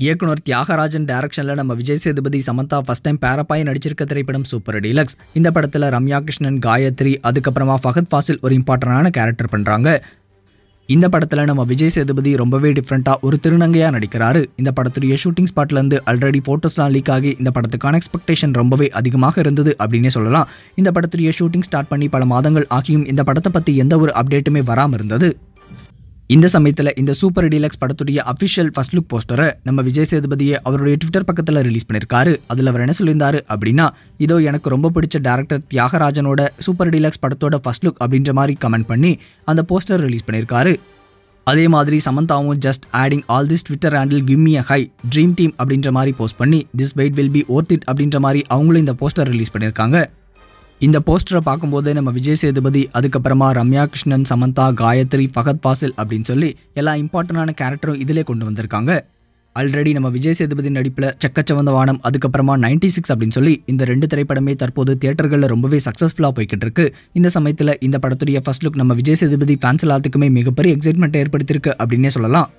இயக்குனர் தியாகராஜன் டைரக்ஷனில் நம்ம விஜய் சேதுபதி சமந்தா ஃபர்ஸ்ட் டைம் பேரப்பாய் நடிச்சிருக்க திரைப்படம் சூப்பர் டீலக்ஸ் இந்த படத்தில் ரம்யா கிருஷ்ணன் காயத்ரி அதுக்கப்புறமா ஃபகத் ஃபாசில் ஒரு இம்பார்ட்டண்டான கேரக்டர் பண்ணுறாங்க இந்த படத்தில் நம்ம விஜய் சேதுபதி ரொம்பவே டிஃப்ரெண்ட்டாக ஒரு திருநங்கையாக நடிக்கிறாரு. இந்த படத்துடைய ஷூட்டிங் ஸ்பாட்லேருந்து ஆல்ரெடி ஃபோட்டோஸ்லாம் லீக் ஆகி இந்த படத்துக்கான எக்ஸ்பெக்டேஷன் ரொம்பவே அதிகமாக இருந்தது அப்படின்னே சொல்லலாம். இந்த படத்துடைய ஷூட்டிங் ஸ்டார்ட் பண்ணி பல மாதங்கள் ஆகியும் இந்த படத்தை பற்றி எந்த ஒரு அப்டேட்டுமே வராமல் இருந்தது. இந்த சமயத்தில் இந்த சூப்பர் டீலக்ஸ் படத்துடைய அஃபிஷியல் ஃபர்ஸ்ட் லுக் போஸ்டரை நம்ம விஜய் சேதுபதியை அவருடைய ட்விட்டர் பக்கத்தில் ரிலீஸ் பண்ணியிருக்காரு அதில் அவர் என்ன சொல்லியிருந்தாரு அப்படின்னா இதோ எனக்கு ரொம்ப பிடிச்ச டேரக்டர் தியாகராஜனோட சூப்பர் டீலக்ஸ் படத்தோட ஃபர்ஸ்ட் லுக் அப்படின்ற மாதிரி கமெண்ட் பண்ணி அந்த போஸ்டர் ரிலீஸ் பண்ணியிருக்காரு அதே மாதிரி சமந்தாவும் just adding all this twitter handle gimme a high dream team அப்படின்ற மாதிரி போஸ்ட் பண்ணி this wait will be worth it அப்படின்ற மாதிரி அவங்களும் இந்த போஸ்டர் ரிலீஸ் பண்ணியிருக்காங்க இந்த போஸ்டரை பார்க்கும்போது நம்ம விஜய் சேதுபதி அதுக்கப்புறமா ரம்யா கிருஷ்ணன் சமந்தா காயத்ரி ஃபகத் ஃபாசில் அப்படின்னு சொல்லி எல்லா இம்பார்ட்டண்டான கேரக்டரும் இதிலே கொண்டு வந்திருக்காங்க. ஆல்ரெடி நம்ம விஜய் சேதுபதி நடிப்பில் செக்கச்சவந்த வானம் அதுக்கப்புறமா நைன்டி சிக்ஸ் அப்படின்னு சொல்லி இந்த ரெண்டு திரைப்படமே தற்போது தியேட்டர்களில் ரொம்பவே சக்ஸஸ்ஃபுல்லாக போய்கிட்டு இருக்கு இந்த சமயத்தில் இந்த படத்துடைய ஃபர்ஸ்ட் லுக் நம்ம விஜய் சேதுபதி ஃபேன்ஸ் எல்லாத்துக்குமே மிகப்பெரிய எக்ஸைட்மெண்ட் ஏற்படுத்தியிருக்கு அப்படின்னே சொல்லலாம்.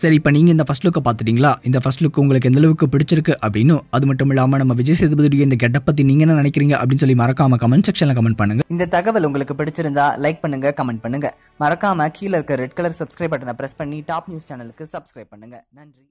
சரி இப்போ நீங்கள் இந்த ஃபஸ்ட் லுக்கை பார்த்துட்டீங்களா? இந்த ஃபர்ஸ்ட் லுக் உங்களுக்கு எந்த அளவுக்கு பிடிச்சிருக்கு அப்படின்னு அது மட்டும் இல்லாமல் நம்ம விஜய் சேதுபதியுடைய இந்த கெட்டப் பற்றி நீங்கள் என்ன நினைக்கிறீங்க அப்படின்னு சொல்லி மறக்காம கமெண்ட் செக்ஷனில் கமெண்ட் பண்ணுங்க. இந்த தகவல் உங்களுக்கு பிடிச்சிருந்தா லைக் பண்ணுங்க கமெண்ட் பண்ணுங்க. மறக்காம கீழே இருக்க ரெட் கலர் சப்ஸ்கிரைப் பட்டனை பிரஸ் பண்ணி டாப் நியூஸ் சேனலுக்கு சப்ஸ்கிரைப் பண்ணுங்க. நன்றி.